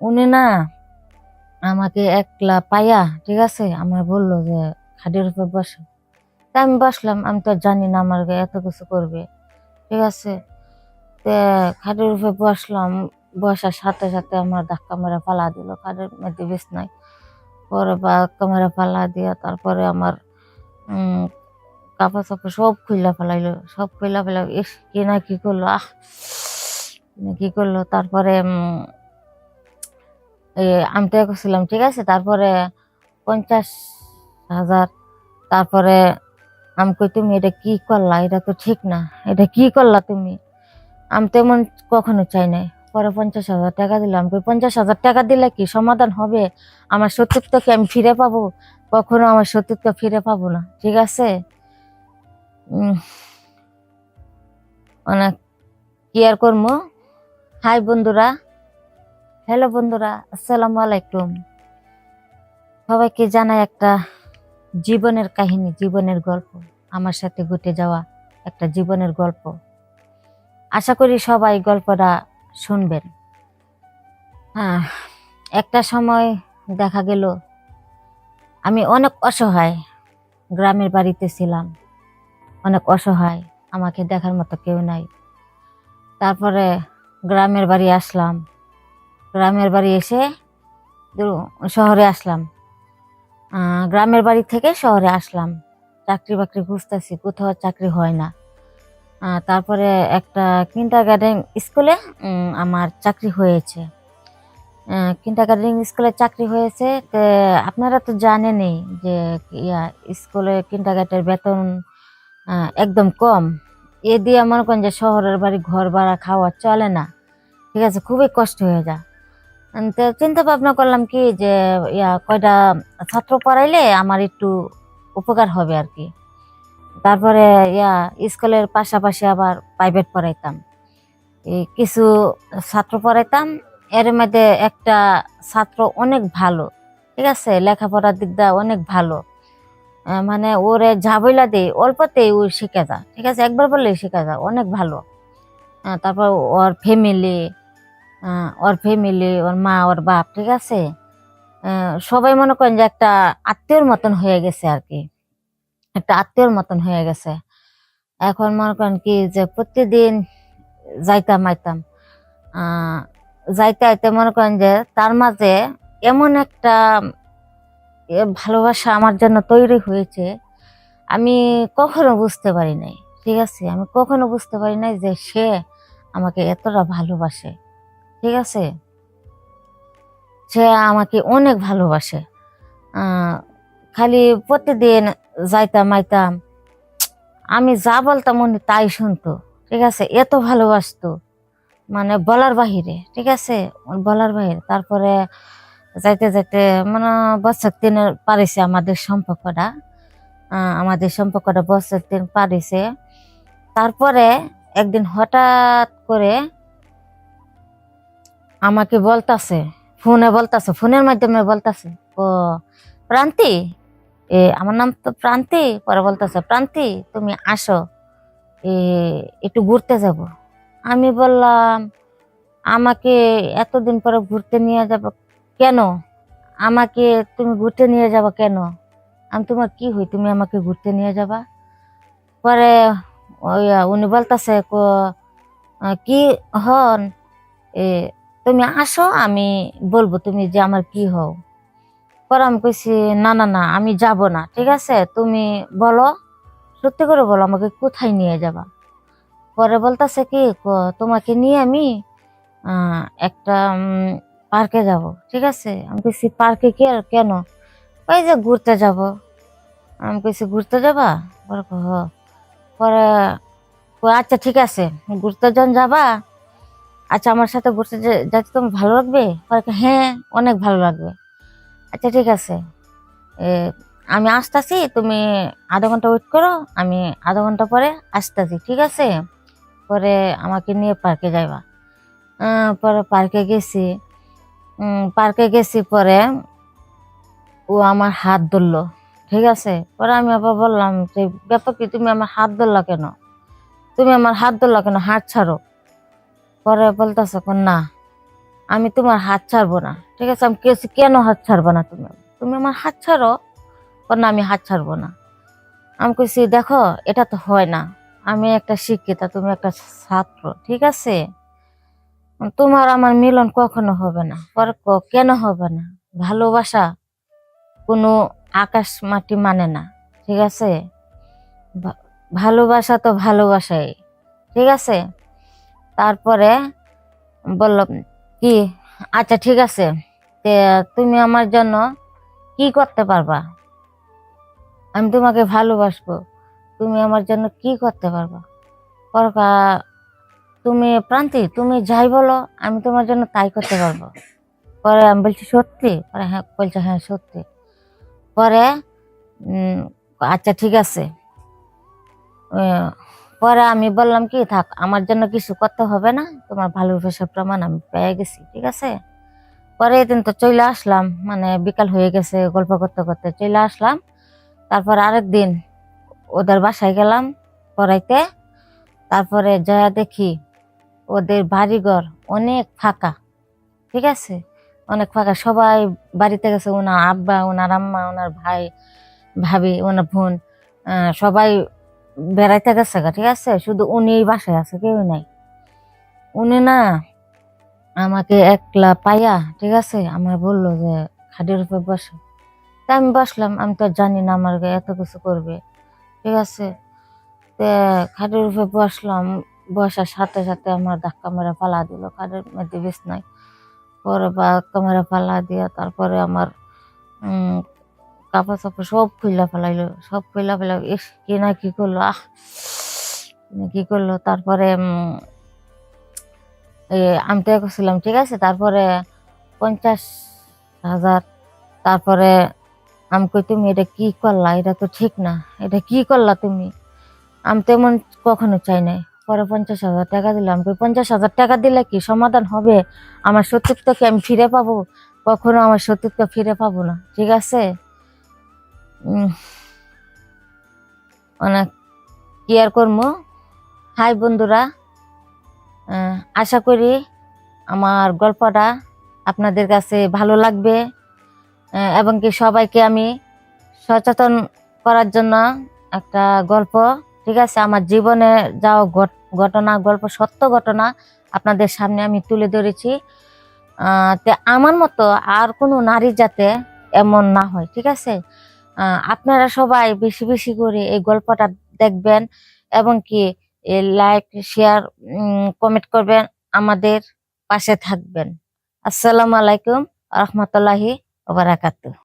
উনি না আমাকে একলা পাইয়া, ঠিক আছে? আমার বলল যে, খাটের উপর বসো। তা আমি বসলাম, আমি তো জানি না আমার এত কিছু করবে, ঠিক আছে? তে খাটের উপর বসলাম, বসার সাথে সাথে আমার ধাক্কা মেরে ফালা দিল, খাটের মধ্যে বেশ নাই পরে বা ক্যামেরা ফালা দিয়া তারপরে আমার কাপড় চাপড় সব খুইলা ফেলাইলো, সব খুইলা ফেলা ইস, কি না কি করল? আহ, কি করল? তারপরে আমি তো করছিলাম ঠিক আছে? তারপরে পঞ্চাশ হাজার, তারপরে আমি কই, তুমি এটা কি করলা? এটা তো ঠিক না। এটা কি করলা তুমি? আমি তো এমন কখনো চাই নাই। পরে পঞ্চাশ হাজার টাকা দিলাম। কই, পঞ্চাশ হাজার টাকা দিলে কি সমাধান হবে? আমার সত্যত্বকে আমি ফিরে পাবো? কখনো আমার সত্যত্ব ফিরে পাবো না। ঠিক আছে? অনেক কি আর করব হাই বন্ধুরা। হ্যালো বন্ধুরা, আসসালামু আলাইকুম। সবাইকে জানাই একটা জীবনের কাহিনী, জীবনের গল্প, আমার সাথে ঘটে যাওয়া একটা জীবনের গল্প। আশা করি সবাই গল্পটা শুনবেন। হ্যাঁ একটা সময় দেখা গেল, আমি অনেক অসহায় গ্রামের বাড়িতে ছিলাম। অনেক অসহায়, আমাকে দেখার মতো কেউ নাই। তারপরে গ্রামের বাড়ি আসলাম। গ্রামের বাড়ি এসে শহরে আসলাম। গ্রামের বাড়ি থেকে শহরে আসলাম। চাকরি বাকরি খুঁজতেছি, কোথাও চাকরি হয় না। তারপরে একটা কিন্টার গার্ডেন স্কুলে আমার চাকরি হয়েছে। কিন্টার গার্ডেন স্কুলে চাকরি হয়েছে আপনারা তো জানেনই যে, ইয়া স্কুলে কিন্টার গার্ডের বেতন একদম কম। এ দিয়ে মনে করেন যে শহরের বাড়ি ঘর ভাড়া খাওয়া চলে না। ঠিক আছে, খুবই কষ্ট হয়ে যায়। চিন্তা ভাবনা করলাম কি যে, ইয়া, কয়টা ছাত্র পড়াইলে আমার একটু উপকার হবে আর কি। তারপরে, ইয়া, স্কুলের পাশাপাশি আবার প্রাইভেট পড়াইতাম। এই কিছু ছাত্র পড়াইতাম, এর মধ্যে একটা ছাত্র অনেক ভালো, ঠিক আছে? লেখাপড়ার দিক দিয়ে অনেক ভালো। মানে ওরে ঝাবইলা দেই, অল্পতেই ও শিখে যা ঠিক আছে? একবার বললেই শিখে যা অনেক ভালো। তারপর ওর ফ্যামিলি ওর ফ্যামিলি ওর মা, ওর বাপ, ঠিক আছে? সবাই মনে করেন যে একটা আত্মীয়র মতন হয়ে গেছে আর কি। একটা আত্মীয়র মতন হয়ে গেছে। এখন মনে করেন কি যে প্রতিদিন যাইতাম, আইতাম। যাইতে আইতে মনে করেন যে তার মাঝে এমন একটা ভালোবাসা আমার জন্য তৈরি হয়েছে, আমি কখনো বুঝতে পারি নাই, ঠিক আছে? আমি কখনো বুঝতে পারি নাই যে সে আমাকে এতটা ভালোবাসে। ঠিক আছে? সে আমাকে অনেক ভালোবাসে। খালি প্রতিদিন যাইতাম, আইতাম। আমি যা বলতাম উনি তাই শুনতো, ঠিক আছে? এত ভালোবাসতো মানে বলার বাহিরে, ঠিক আছে? বলার বাহিরে। তারপরে যাইতে যাইতে মানে বছর দিনের পারিছে আমাদের সম্পর্কটা। আমাদের সম্পর্কটা বছর দিন পারিছে। তারপরে একদিন হঠাৎ করে আমাকে বলতাছে, ফোনে বলতাছে, ফোনের মাধ্যমে বলতাছে, ও, প্রান্তি, এ, আমার নাম তো প্রান্তি, পরে বলতেছে, প্রান্তি, তুমি আসো, এ, একটু ঘুরতে যাব। আমি বললাম, আমাকে এতদিন পরে ঘুরতে নিয়ে যাব কেন? আমাকে তুমি ঘুরতে নিয়ে যাবা কেন? আমি তোমার কি হই, তুমি আমাকে ঘুরতে নিয়ে যাবা? পরে ওই উনি বলতেছে কি হন? এ তুমি আসো, আমি বলব তুমি যে আমার কি হও। পরে আমি কইছি, না না না, আমি যাব না, ঠিক আছে? তুমি বলো, সত্যি করে বলো, আমাকে কোথায় নিয়ে যাবা? পরে বলতেছে কি তোমাকে নিয়ে আমি একটা পার্কে যাব, ঠিক আছে? আমি কইছি, পার্কে কে, কেন? ওই যে ঘুরতে যাব। আমি কইছি, ঘুরতে যাবা? পরে। পরে আচ্ছা ঠিক আছে, ঘুরতে যখন যাবা আচ্ছা আমার সাথে ঘুরতে যে- যাইতে তোমার ভালো লাগবে? হ্যাঁ অনেক ভালো লাগবে। আচ্ছা ঠিক আছে। আমি আসতেছি, তুমি আধা ঘণ্টা ওয়েট করো, আমি আধা ঘণ্টা পরে আসতেছি, ঠিক আছে? পরে আমাকে নিয়ে পার্কে যাইবা। পরে পার্কে গেছি। পার্কে গেছি পরে ও আমার হাত ধরলো, ঠিক আছে? পরে আমি আবার বললাম যে ব্যাপার কি তুমি আমার হাত ধরলা কেন? তুমি আমার হাত ধরলা কেন? হাত ছাড়ো। পরে বলতেছে না, আমি তোমার হাত ছাড়বো না। ঠিক আছে? আমি কেছি কেন হাত ছাড়বো না তুমি? তুমি আমার হাত ছাড়ো। না, আমি হাত ছাড়বো না। আমি কইছি, দেখো, এটা তো হয় না। আমি একটা শিক্ষিতা, তুমি একটা ছাত্র, ঠিক আছে? তোমার আমার মিলন কখনো হবে না, পরে কেন হবে না? ভালোবাসা কোনো আকাশ মাটি মানে না, ঠিক আছে? ভালোবাসা তো ভালোবাসাই, ঠিক আছে? তারপরে বললাম কি? আচ্ছা ঠিক আছে। তুমি আমার জন্য কি করতে পারবা? আমি তোমাকে ভালোবাসবো। তুমি আমার জন্য কি করতে পারবা? পরকা, তুমি প্রান্তি, তুমি যাই বলো, আমি তোমার জন্য তাই করতে পারব। পরে আমি বলছি, সত্যি? পরে হ্যাঁ বলছে হ্যাঁ সত্যি। পরে আচ্ছা ঠিক আছে। পরে আমি বললাম কি, থাক, আমার জন্য কিছু করতে হবে না। তোমার ভালোবাসার প্রমাণ আমি পেয়ে গেছি, ঠিক আছে? পরে এদিন তো চলে আসলাম মানে বিকাল হয়ে গেছে গল্প করতে করতে। চলে আসলাম, তারপর আরেক দিন ওদের বাসায় গেলাম পড়াইতে। তারপরে জয়া দেখি ওদের বাড়িঘর অনেক ফাঁকা, ঠিক আছে? অনেক ফাঁকা। সবাই বাড়িতে গেছে, ওনার আব্বা, ওনার আম্মা, ওনার ভাই, ভাবি, ওনার বোন সবাই বেড়াইতে গেছে গা, ঠিক আছে? শুধু উনি এই বাসায় আছে কেউ নাই। উনি না আমাকে একলা পাইয়া ঠিক আছে আমার বলল যে খাটের উপর বসে। তা আমি বসলাম আমি তো জানি না আমার এত কিছু করবে ঠিক আছে? তে খাটের উপরে বসলাম বসার সাথে সাথে আমার ধাক্কা মেরে পালা দিল খাটের মধ্যে বেশ নাই। পরে বা ধাক্কা মেরে পালা দিয়া তারপরে আমার কাপড় চাপড় সব খুইলা ফেলাইলো, সব খুইলা ফেলা ইস, কি না কি করল? আহ কি করল? তারপরে আমি তো করছিলাম ঠিক আছে? তারপরে পঞ্চাশ হাজার, তারপরে আমি কই, তুমি এটা কি করলা? এটা তো ঠিক না। এটা কি করলা তুমি? আমি তেমন কখনো চাই নাই। পরে পঞ্চাশ হাজার টাকা দিলাম কই, পঞ্চাশ হাজার টাকা দিলে কি সমাধান হবে? আমার সতীত্ব কি আমি ফিরে পাবো? কখনো আমার সতীত্ব ফিরে পাবো না। ঠিক আছে? অনেক কেয়ার করব? হাই বন্ধুরা আশা করি আমার গল্পটা আপনাদের কাছে ভালো লাগবে এবং কি সবাইকে আমি সচেতন করার জন্য একটা গল্প, ঠিক আছে? আমার জীবনে যাওয়া ঘটনা, গল্প, সত্য ঘটনা আপনাদের সামনে আমি তুলে ধরেছি। তে আমার মতো আর কোনো নারী যাতে এমন না হয়, ঠিক আছে? আপনারা সবাই বেশি বেশি করে এই গল্পটা দেখবেন এবং কি লাইক শেয়ার কমেন্ট করবেন, আমাদের পাশে থাকবেন। আসসালামু আলাইকুম রহমতুল্লাহি ওবারাকাতু